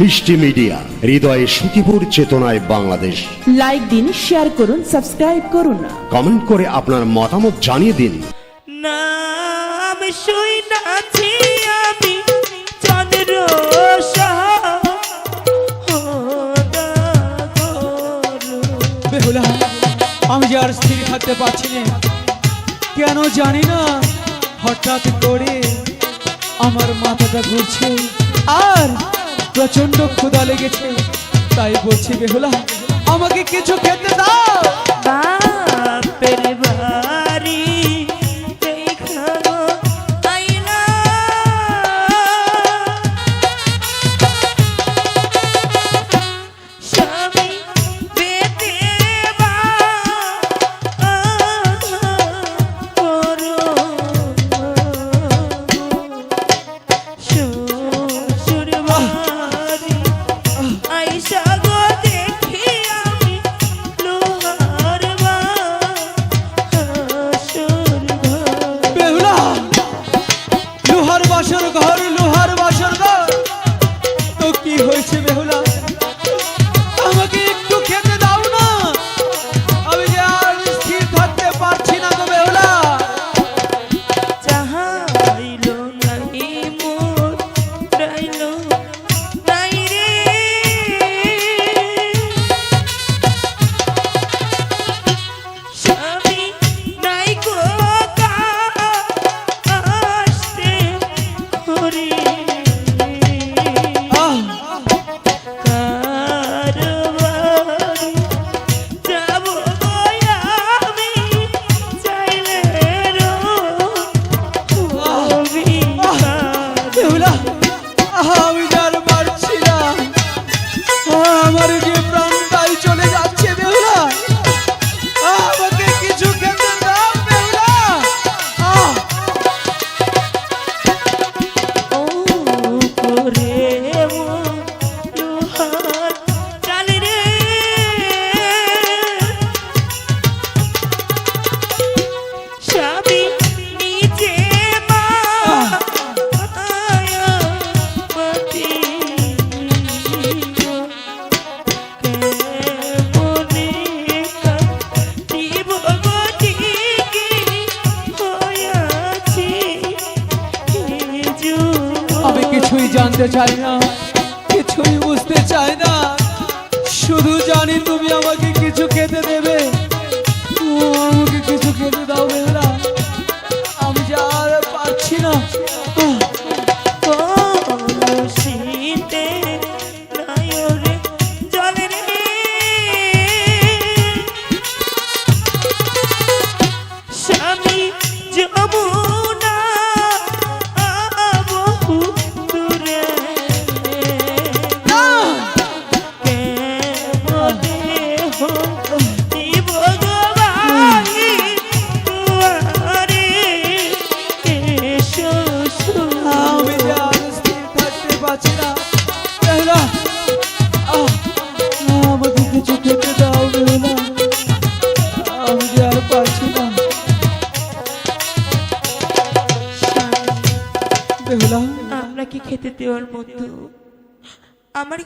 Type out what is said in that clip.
মিষ্টি মিডিয়া হৃদয়ে সুখীপুর চেতনায় বাংলাদেশ। লাইক দিন শেয়ার করুন সাবস্ক্রাইব করুন কমেন্ট করে আপনার মতামত জানিয়ে দিন। নাম শুই নাছি আমি চন্দ্র বেহুলা আমি যে আর স্থির থাকতে পারছি না কেন জানি না হঠাৎ করে আমার মাথাটা ঘুরছে। আর প্রচণ্ড ক্ষুদা লেগেছে। তাই বলছি বেহুলা আমাকে কিছু খেতে দাও। Hare কিছুই জানতে চাই না কিছুই বুঝতে চাই না। শুধু জানি তুমি আমাকে কিছু আমাকে কিছু খেতে দেওয়ার মতো? আমার